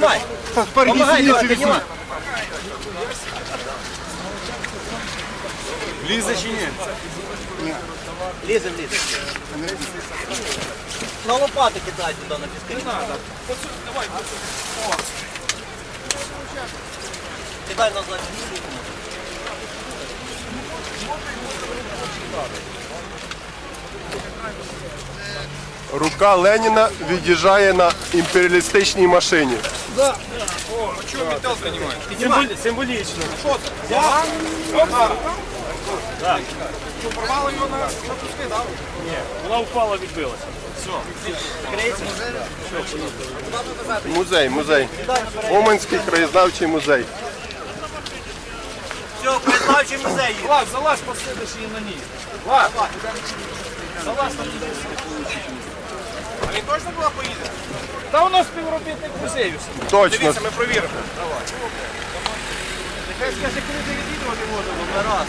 Піднімай. Помагай, Льоша, піднімай. Ліза чи ні? Лізем, лізем. На лопати кидай туди на піски. Не треба. Давай. Кидай назад. Рука Леніна від'їжджає на імперіалістичній машині. Символічно. Вона впала, відбилася. Музей, музей. Уманський краєзнавчий музей. Все, краєзнавчий музей. Влад, залазь, посидиш її на ній. Влад, залазь на ній. Він точно була поїде? Та воно співробітник музею. Точно. ми провіримо. Давай. Нехай скаже, коли ти відвідувати можемо. на раз.